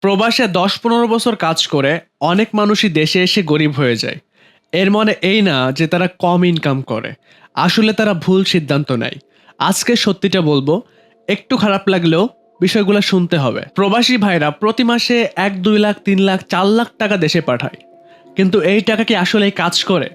প্রবাসে দশ পনেরো বছর কাজ করে অনেক মানুষই দেশে এসে গরিব হয়ে যায়। এর মনে এই না যে তারা কম ইনকাম করে। আসলে তারা ভুল সিদ্ধান্ত নেয়। আজকে সত্যিটা বলব, একটু খারাপ লাগলেও বিষয়গুলো শুনতে হবে। প্রবাসী ভাইরা প্রতি মাসে এক, দুই লাখ, তিন লাখ, চার লাখ টাকা দেশে পাঠায়। কিন্তু এই টাকা কি আসলে কাজ করে?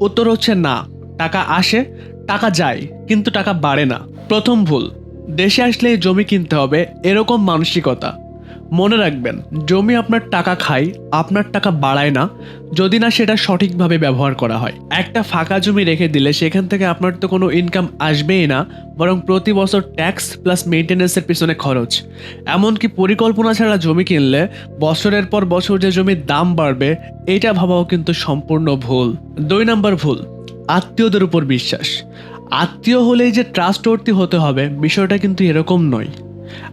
উত্তর হচ্ছে না। টাকা আসে, টাকা যায়, কিন্তু টাকা বাড়ে না। প্রথম ভুল, দেশে আসলে জমি কিনতে হবে, এরকম মানসিকতা। মনে রাখবেন, জমি আপনার টাকা খায়, আপনার টাকা বাড়ায় না, যদি না সেটা সঠিকভাবে ব্যবহার করা হয়। একটা ফাঁকা জমি রেখে দিলে সেখান থেকে আপনার তো কোনো ইনকাম আসবেই না, বরং প্রতি বছর ট্যাক্স প্লাস মেনটেন্যান্সের পিছনে খরচ। এমনকি পরিকল্পনা ছাড়া জমি কিনলে বছরের পর বছর যে জমির দাম বাড়বে, এটা ভাবাও কিন্তু সম্পূর্ণ ভুল। দুই নম্বর ভুল, আত্মীয়দের উপর বিশ্বাস। আত্মীয় হলেই যে ট্রাস্টওর্থি হতে হবে, বিষয়টা কিন্তু এরকম নয়।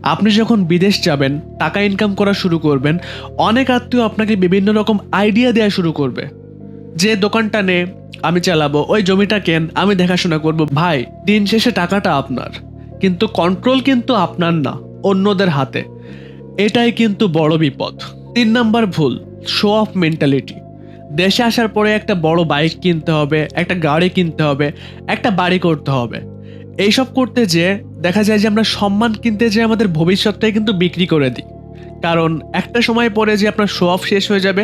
আপনি যখন বিদেশ যাবেন, টাকা ইনকাম করা শুরু করবেন, অনেক আত্মীয় আপনাকে বিভিন্ন রকম আইডিয়া দেওয়া শুরু করবে। যে দোকানটা নে, আমি চালাবো, ওই জমিটা কেন, আমি দেখাশোনা করব। ভাই, দিন শেষে টাকাটা আপনার। কিন্তু কন্ট্রোল কিন্তু আপনার না, অন্যদের হাতে। এটাই কিন্তু বড় বিপদ। তিন নাম্বার ভুল শো অফ মেন্টালিটি দেশে আসার পরে একটা বড় বাইক কিনতে হবে, একটা গাড়ি কিনতে হবে, একটা বাড়ি করতে হবে। এইসব করতে যেয়ে দেখা যায় যে আমরা সম্মান কিনতে যে আমাদের ভবিষ্যৎটাই কিন্তু বিক্রি করে দিই। কারণ একটা সময় পরে যে আপনার শো অফ শেষ হয়ে যাবে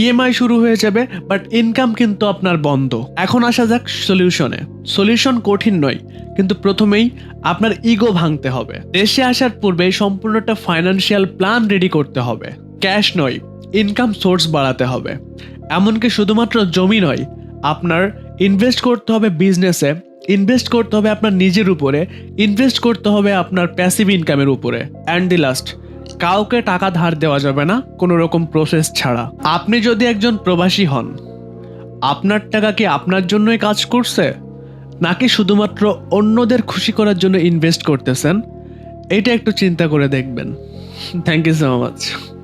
ইএমআই শুরু হয়ে যাবে বাট ইনকাম কিন্তু আপনার বন্ধ। এখন আসা যাক সলিউশনে সলিউশন কঠিন নয়, কিন্তু প্রথমেই আপনার ইগো ভাঙতে হবে। দেশে আসার পূর্বে সম্পূর্ণ একটা ফাইন্যান্সিয়াল প্ল্যান রেডি করতে হবে। ক্যাশ নয় ইনকাম সোর্স বাড়াতে হবে। এমনকি শুধুমাত্র জমি নয়, আপনার ইনভেস্ট করতে হবে বিজনেসে ইনভেস্ট করতে হবে আপনার নিজের উপরে ইনভেস্ট করতে হবে আপনার প্যাসিভ ইনকামের উপরে। অ্যান্ড দি লাস্ট কাউকে টাকা ধার দেওয়া যাবে না কোনো রকম প্রসেস ছাড়া। আপনি যদি একজন প্রবাসী হন, আপনার টাকা কি আপনার জন্যই কাজ করছে? নাকি শুধুমাত্র অন্যদের খুশি করার জন্য ইনভেস্ট করতেছেন? এটা একটু চিন্তা করে দেখবেন। Thank you so much